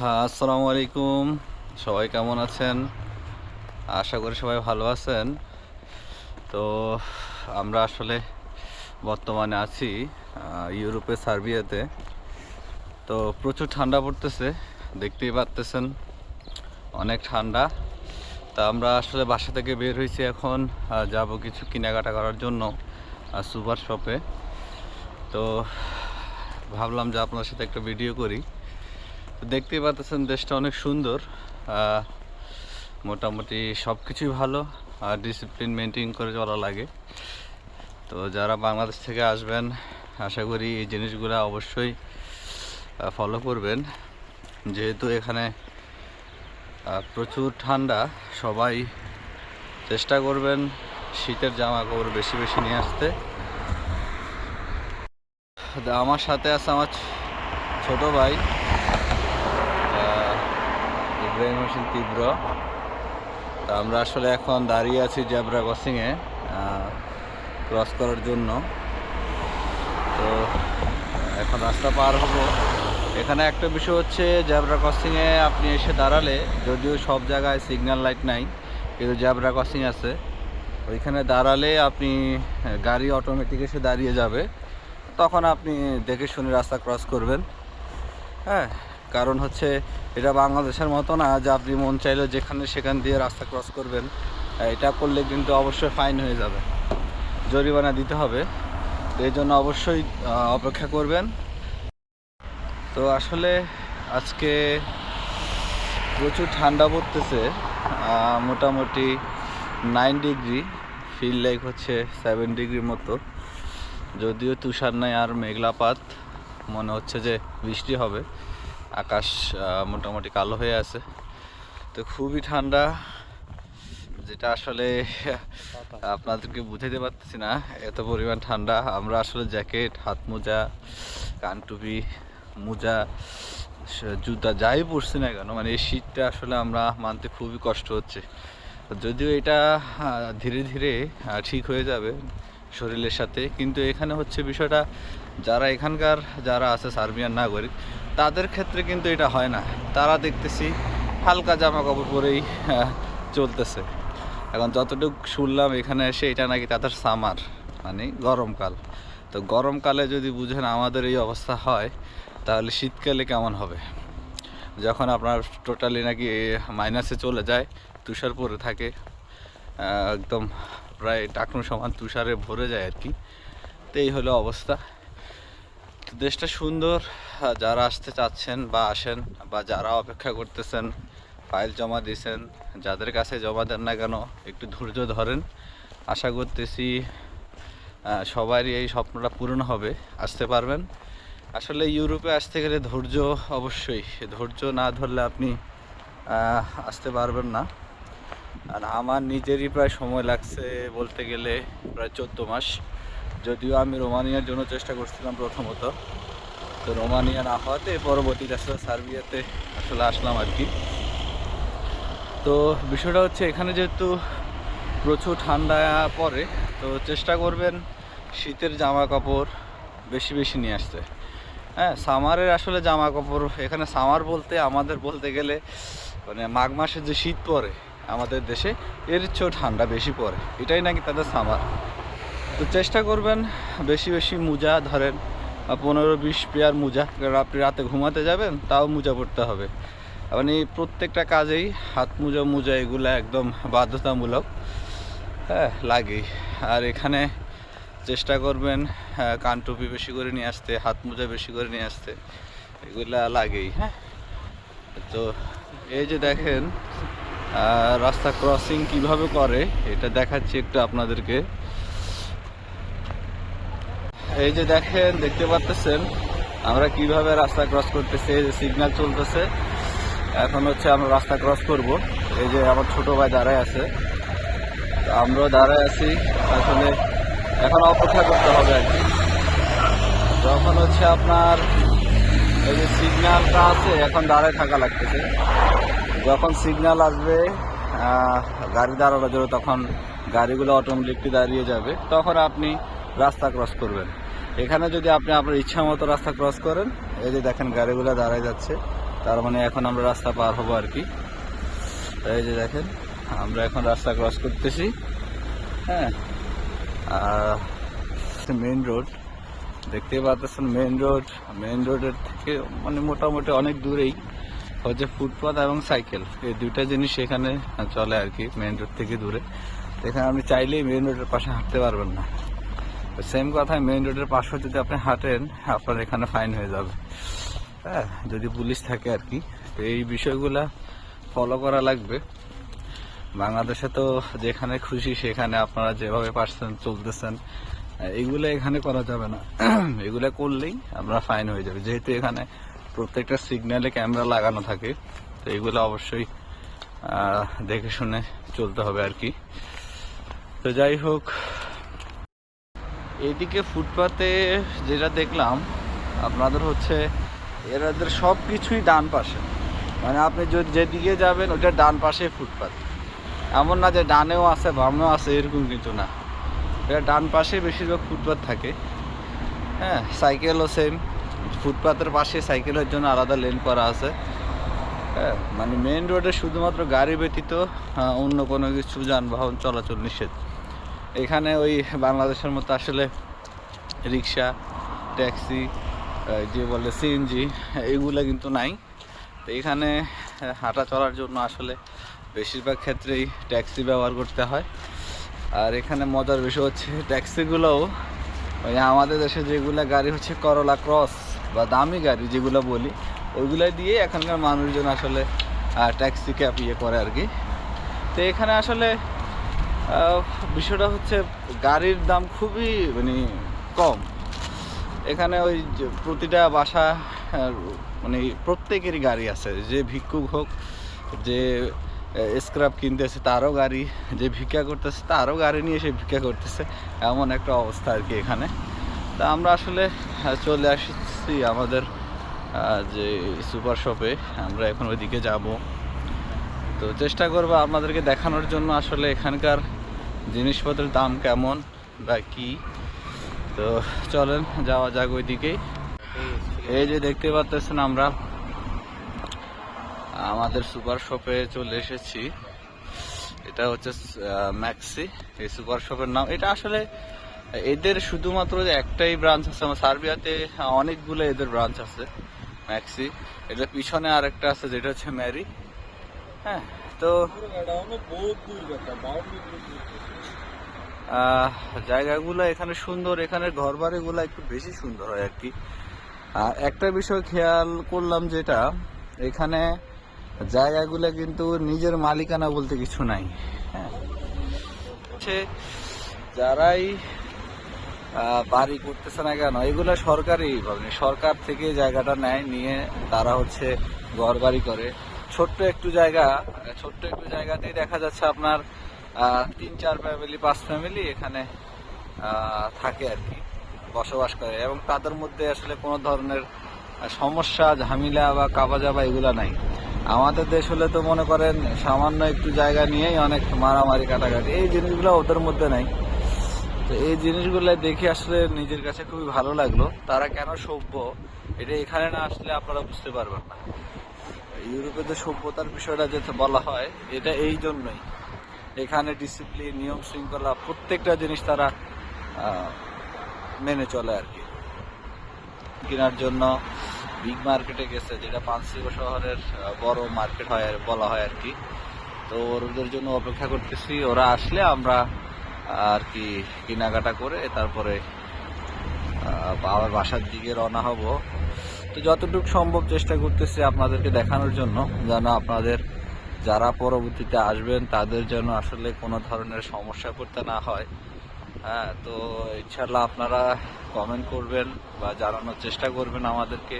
আসসালামু আলাইকুম। সবাই কেমন আছেন? আশা করি সবাই ভালো আছেন। তো আমরা আসলে বর্তমানে আছি আহ, ইউরোপের সার্বিয়াতে। তো প্রচুর ঠান্ডা পড়তেছে দেখতেই পারতেছেন। অনেক ঠান্ডা। তা আমরা আসলে বাসা থেকে বের হয়েছি এখন যাব কিছু কেনাকাটা করার জন্য সুপার শপে। তো ভাবলাম যে আপনার সাথে একটা ভিডিও করি। দেখতেই পাচ্ছেন দেশটা অনেক সুন্দর মোটামুটি সব কিছুই ভালো, আর ডিসিপ্লিন মেনটেন করে চলা লাগে। তো যারা বাংলাদেশ থেকে আসবেন, আশা করি এই জিনিসগুলো অবশ্যই ফলো করবেন। যেহেতু এখানে প্রচুর ঠান্ডা, সবাই চেষ্টা করবেন শীতের জামা কাপড় বেশি বেশি নিয়ে আসতে। আমার সাথে আছে আমার ছোট ভাই ইব্রাহিম তীব্র। তা আমরা আসলে এখন দাঁড়িয়ে আছি জেব্রা ক্রসিংয়ে ক্রস করার জন্য। তো, এখন রাস্তা পার হব। এখানে একটা বিষয় হচ্ছে, জেব্রা ক্রসিংয়ে আপনি এসে দাঁড়ালে, যদিও সব জায়গায় সিগন্যাল লাইট নাই, কিন্তু জেব্রা ক্রসিং আছে। ওইখানে দাঁড়ালে আপনি, গাড়ি অটোমেটিক এসে দাঁড়িয়ে যাবে। তখন আপনি দেখে শুনে রাস্তা ক্রস করবেন। হ্যাঁ কারণ হচ্ছে এটা বাংলাদেশের মতো না যে আপনি মন চাইলে যেখানে সেখান দিয়ে রাস্তা ক্রস করবেন এটা করলে কিন্তু অবশ্যই ফাইন হয়ে যাবে। জরিমানা দিতে হবে। তো এই জন্য অবশ্যই অপেক্ষা করবেন। তো আসলে আজকে প্রচুর ঠান্ডা পড়তেছে মোটামুটি নাইন ডিগ্রি ফিল লাইক হচ্ছে সেভেন ডিগ্রির মতো। যদিও তুষার নাই আর মেঘলাপাত মনে হচ্ছে যে বৃষ্টি হবে। আকাশ মোটামুটি কালো হয়ে আছে। তো খুবই ঠান্ডা, যেটা আসলে আপনাদেরকে বুঝাইতে পারতেছি না, এত পরিমাণ ঠান্ডা। আমরা আসলে জ্যাকেট, হাত মোজা, কান টুপি, মোজা জুতা যাই পরছি না কেন মানে এই শীতটা আসলে আমরা মানতে খুবই কষ্ট হচ্ছে। যদিও এটা ধীরে ধীরে ঠিক হয়ে যাবে শরীরের সাথে, কিন্তু এখানে হচ্ছে বিষয়টা, যারা এখানকার যারা আছে সার্বিয়ান নাগরিক তাদের ক্ষেত্রে কিন্তু এটা হয় না। তারা দেখতেছি হালকা জামা কাপড় পরেই আহ, চলতেছে। এখন যতটুকু শুনলাম এখানে এসে এটা নাকি তাদের সামার মানে গরমকাল। তো গরমকালে যদি বুঝেন আমাদের এই অবস্থা হয় তাহলে শীতকালে কেমন হবে? যখন আপনার টোটালি নাকি মাইনাসে চলে যায় তুষার পরে থাকে একদম প্রায় টাকনু সমান তুষারে ভরে যায় আর কি। তো এই হলো অবস্থা। দেশটা সুন্দর যারা আসতে চাচ্ছেন বা আসেন বা যারা অপেক্ষা করতেছেন, ফাইল জমা দিয়েছেন, যাদের কাছে জমা দেন না কেন একটু ধৈর্য ধরেন। আশা করতেছি সবারই এই স্বপ্নটা পূরণ হবে, আসতে পারবেন। আসলে ইউরোপে আসতে গেলে ধৈর্য অবশ্যই, ধৈর্য না ধরলে আপনি আসতে পারবেন না। আর আমার নিজেরই প্রায় সময় লাগছে বলতে গেলে প্রায় চোদ্দ মাস। যদিও আমি রোমানিয়ার জন্য চেষ্টা করছিলাম প্রথমত। তো রোমানিয়া না হওয়াতে পরবর্তীতে আসলে সার্বিয়াতে আসলে আসলাম আর কি। তো বিষয়টা হচ্ছে এখানে যেহেতু প্রচুর ঠান্ডা পড়ে, তো চেষ্টা করবেন শীতের জামা কাপড় বেশি বেশি নিয়ে আসতে। হ্যাঁ সামারের আসলে জামা কাপড় এখানে সামার বলতে আমাদের বলতে গেলে মানে মাঘ মাসে যে শীত পড়ে আমাদের দেশে, এর চেয়েও ঠান্ডা বেশি পড়ে। এটাই নাকি তাদের সামার? তো চেষ্টা করবেন বেশি বেশি মোজা ধরেন পনেরো বিশ পেয়ার মোজা কারণ আপনি রাতে ঘুমাতে যাবেন তাও মোজা পড়তে হবে। মানে প্রত্যেকটা কাজেই হাত মোজা মোজা এগুলো একদম বাধ্যতামূলক হ্যাঁ লাগেই। আর এখানে চেষ্টা করবেন আহ, কান টুপি বেশি করে নিয়ে আসতে হাত মোজা বেশি করে নিয়ে আসতে এগুলা লাগেই হ্যাঁ। তো এই যে দেখেন রাস্তা ক্রসিং কীভাবে করে এটা দেখাচ্ছি একটু আপনাদেরকে। এই যে দেখেন, দেখতে পাচ্তেছেন আমরা কীভাবে রাস্তা ক্রস করতেছি, এই যে সিগন্যাল চলতেছে। এখন হচ্ছে আমরা রাস্তা ক্রস করব। এই যে আমার ছোট ভাই দাঁড়ায় আছে। আমরাও দাঁড়ায় আছি। আসলে এখন অপেক্ষা করতে হবে আর কি। যখন হচ্ছে আপনার এই যে সিগন্যালটা আছে, এখন দাঁড়ায় থাকা লাগতেছে। যখন সিগন্যাল আসবে গাড়ি দাঁড়ানো জন্য তখন গাড়িগুলো অটোমেটিকলি দাঁড়িয়ে যাবে। তখন আপনি রাস্তা ক্রস করবেন। এখানে যদি আপনি আপনার ইচ্ছা মতো রাস্তা ক্রস করেন, এই যে দেখেন গাড়িগুলো দাঁড়ায় যাচ্ছে, তার মানে এখন আমরা রাস্তা পার হব আর কি। এই যে দেখেন, আমরা এখন রাস্তা ক্রস করতেছি হ্যাঁ। মেন রোড দেখতেই পাচ্ছেন মেইন রোড মেন রোডের থেকে মানে মোটামুটি অনেক দূরেই হচ্ছে ফুটপাথ এবং সাইকেল এই দুইটা জিনিস এখানে চলে আর কি মেইন রোড থেকে দূরে। এখানে আপনি চাইলেই মেন রোডের পাশে হাঁটতে পারবেন না। সেম কথা মেইন রোডের পাশে যদি আপনি হাঁটেন, আপনার এখানে ফাইন হয়ে যাবে। হ্যাঁ যদি পুলিশ থাকে আর কি। তো এই বিষয়গুলা ফলো করা লাগবে। বাংলাদেশে তো যেখানে খুশি সেখানে আপনারা যেভাবে পারছেন, চলতেছেন, এগুলো এখানে করা যাবে না। এগুলো করলেই আপনার ফাইন হয়ে যাবে। যেহেতু এখানে প্রত্যেকটা সিগন্যালে ক্যামেরা লাগানো থাকে, তো এগুলো অবশ্যই দেখে শুনে চলতে হবে আর কি। তো যাই হোক এইদিকে ফুটপাতে যেটা দেখলাম, আপনাদের হচ্ছে এরাদের সব কিছুই ডান পাশে। মানে আপনি যদি যেদিকে যাবেন ওটা ডান পাশে ফুটপাত। এমন না যে ডানেও আছে বামেও আছে, এরকম কিছু না। এটা ডান পাশে বেশিরভাগ ফুটপাত থাকে। হ্যাঁ সাইকেলও সেম ফুটপাতের পাশে সাইকেলের জন্য আলাদা লেন করা আছে। হ্যাঁ মানে মেইন রোডে শুধুমাত্র গাড়ি ব্যতীত অন্য কোনো কিছু যানবাহন চলাচল নিষেধ। এখানে ওই বাংলাদেশের মতো আসলে রিক্সা, ট্যাক্সি যে বলে সিএনজি এগুলো কিন্তু নাই। তো এখানে হাঁটা চলার জন্য আসলে বেশিরভাগ ক্ষেত্রেই ট্যাক্সি ব্যবহার করতে হয়। আর এখানে মজার বিষয় হচ্ছে, ট্যাক্সিগুলোও ওই আমাদের দেশে যেগুলো গাড়ি হচ্ছে করলা ক্রস বা দামি গাড়ি যেগুলো বলি ওইগুলো দিয়ে এখানকার মানুষজন আসলে ট্যাক্সি ক্যাব ইয়ে করে আর কি। তো এখানে আসলে বিষয়টা হচ্ছে গাড়ির দাম খুবই মানে কম। এখানে ওই প্রতিটা বাসা মানে প্রত্যেকেরই গাড়ি আছে। যে ভিক্ষুক হোক, যে স্ক্রাব কিনতেছে, তারও গাড়ি। যে ভিক্ষা করতেছে, তারও গাড়ি নিয়ে সে ভিক্ষা করতেছে। এমন একটা অবস্থা আর কি এখানে। তা আমরা আসলে চলে আসছি আমাদের যে সুপার শপে আমরা এখন ওইদিকে যাব। তো চেষ্টা করব আপনাদেরকে দেখানোর জন্য আসলে এখানকার জিনিসপত্রের দাম কেমন বা কি। তো চলেন, যাওয়া যাক ওইদিকেই এই যে দেখতে পাচ্ছেন আমরা, আমাদের সুপার শপে চলে এসেছি। এটা হচ্ছে ম্যাক্সি, এই সুপার শপের নাম। এটা আসলে এদের শুধুমাত্র যে একটাই ব্রাঞ্চ আছে, আমার সার্বিয়াতে অনেকগুলো এদের ব্রাঞ্চ আছে, ম্যাক্সি। এটা পিছনে আরেকটা আছে, যেটা হচ্ছে ম্যারি। হ্যাঁ তো জায়গাগুলো এখানে সুন্দর, এখানে ঘর বাড়িগুলো একটু বেশি সুন্দর হয় আর কি। আর একটা বিষয় খেয়াল করলাম যেটা, এখানে জায়গাগুলো কিন্তু নিজের মালিকানা বলতে কিছু নাই হ্যাঁ। যারাই বাড়ি করতেছে না কেন, এগুলো সরকারি, সরকার থেকে জায়গাটা নেয়, নিয়ে তারা হচ্ছে ঘর বাড়ি করে। ছোট্ট একটু জায়গা ছোট্ট একটু জায়গাতেই দেখা যাচ্ছে আপনার তিন, চার ফ্যামিলি পাঁচ ফ্যামিলি এখানে থাকে আর কি, বসবাস করে। এবং তাদের মধ্যে আসলে কোনো ধরনের সমস্যা, ঝামেলা বা কাবা যাবা এগুলো নাই। আমাদের দেশ হলে তো মনে করেন সামান্য একটু জায়গা নিয়েই অনেক মারামারি, কাটাকাটি। এই জিনিসগুলো ওদের মধ্যে নাই। তো এই জিনিসগুলো দেখে আসলে নিজের কাছে খুবই ভালো লাগল। তারা কেন সভ্য? এটা এখানে না আসলে আপনারা বুঝতে পারবেন না। ইউরোপে যে সভ্যতার বিষয়টা যেটা বলা হয়, এটা এই জন্যই। এখানে ডিসিপ্লিন নিয়ম শৃঙ্খলা প্রত্যেকটা জিনিস তারা মেনে চলে আর কি। কেনার জন্য বিগ মার্কেটে গেছে, যেটা পানসিগো শহরের বড় মার্কেট হয় আর বলা হয় আর কি। তো ওদের জন্য অপেক্ষা করতেছি, ওরা আসলে আমরা আর কি কেনাকাটা করে তারপরে আবার বাসার দিকে রওনা হব। তো যতটুকু সম্ভব চেষ্টা করতেছি আপনাদেরকে দেখানোর জন্য, যেন আপনাদের যারা পরবর্তীতে আসবেন, তাদের যেন আসলে কোনো ধরনের সমস্যা করতে না হয়। হ্যাঁ তো ইনশাল্লাহ আপনারা কমেন্ট করবেন বা জানানোর চেষ্টা করবেন আমাদেরকে।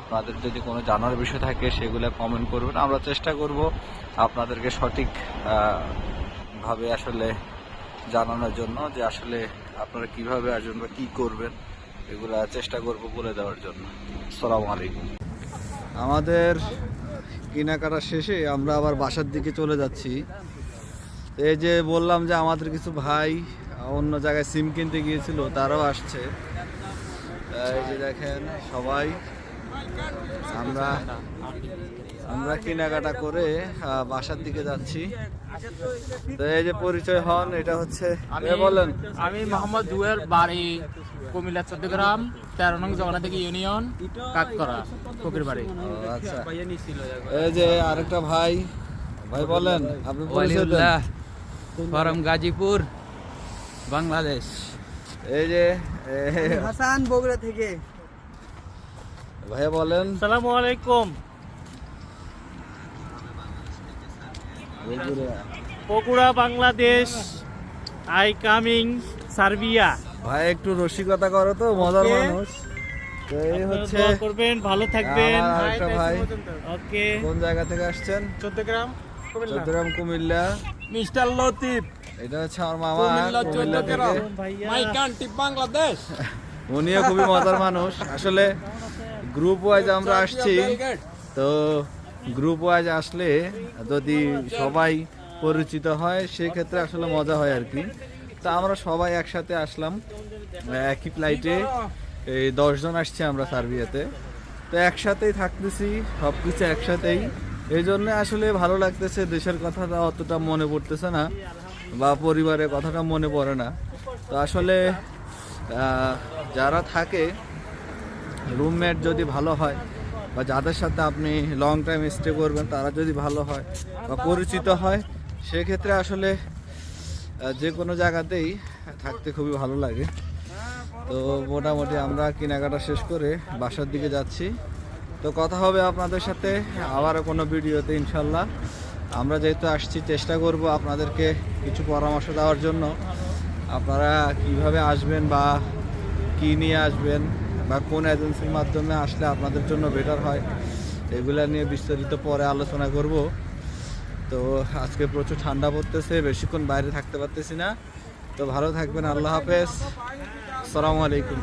আপনাদের যদি কোনো জানার বিষয় থাকে, সেগুলো কমেন্ট করবেন। আমরা চেষ্টা করব আপনাদেরকে সঠিক ভাবে আসলে জানানোর জন্য যে আসলে আপনারা কীভাবে আসবেন বা কী করবেন। এগুলা চেষ্টা করব বলে দেওয়ার জন্য। আসসালামু আলাইকুম। আমাদের কেনাকাটা শেষে আমরা আবার বাসার দিকে চলে যাচ্ছি। এই যে বললাম যে আমাদের কিছু ভাই অন্য জায়গায় সিম কিনতে গিয়েছিল, তারাও আসছে। এই যে দেখেন সবাই। আমরা আমরা কেনাকাটা করে বাসার দিকে যাচ্ছি। তো এই যে পরিচয় হন এটা হচ্ছে এ বলেন? আমি মোহাম্মদ জুয়েল বাড়ি কুমিল্লা চট্টগ্রাম তেরো নং জগন্নাথ ইউনিয়ন কাককরা ফকির বাড়ি। আচ্ছা। এই যে আরেকটা ভাই ভাই বলেন আপনি। ফরম গাজীপুর বাংলাদেশ। এই যে হাসান বগুড়া থেকে। ভাইয়া বলেন। সালামু আলাইকুম। Bogura Bangladesh I coming Serbia. ভাই একটু রসিকতা করো তো মজার মানুষ। তো এই হচ্ছে করবেন ভালো থাকবেন। আমার ভাই। ওকে। কোন জায়গা থেকে আসছেন? চট্টগ্রাম চট্টগ্রাম কুমিল্লা। মিস্টার লতিফ। এটা হচ্ছে আমার মামা কুমিল্লা থেকে। My country Bangladesh. উনিও খুবই মজার মানুষ। আসলে গ্রুপ ওয়াইজ আমরা আসছি। তো গ্রুপ ওয়াইজ আসলে যদি সবাই পরিচিত হয়, সেক্ষেত্রে আসলে মজা হয় আর কি। তা আমরা সবাই একসাথে আসলাম, একই ফ্লাইটে এই দশজন আসছি আমরা সার্বিয়াতে। তো একসাথেই থাকতেছি সব কিছু একসাথেই। এই জন্য আসলে ভালো লাগতেছে, দেশের কথাটা অতটা মনে পড়তেছে না, বা পরিবারের কথাটা মনে পড়ে না। তো আসলে যারা থাকে রুমমেট যদি ভালো হয় বা যাদের সাথে আপনি লং টাইম স্টে করবেন, তারা যদি ভালো হয় বা পরিচিত হয়, সেক্ষেত্রে আসলে যে কোনো জায়গাতেই থাকতে খুবই ভালো লাগে। তো মোটামুটি আমরা কেনাকাটা শেষ করে বাসার দিকে যাচ্ছি। তো কথা হবে আপনাদের সাথে আবারও কোনো ভিডিওতে, ইনশাল্লাহ। আমরা যেহেতু আসছি, চেষ্টা করব আপনাদেরকে কিছু পরামর্শ দেওয়ার জন্য। আপনারা কীভাবে আসবেন বা কী নিয়ে আসবেন বা কোন এজেন্সির মাধ্যমে আসলে আপনাদের জন্য বেটার হয়, এগুলো নিয়ে বিস্তারিত পরে আলোচনা করব। তো আজকে প্রচুর ঠান্ডা পড়তেছে, বেশিক্ষণ বাইরে থাকতে পারতেছি না। তো ভালো থাকবেন, আল্লাহ হাফেজ। আসসালামু আলাইকুম।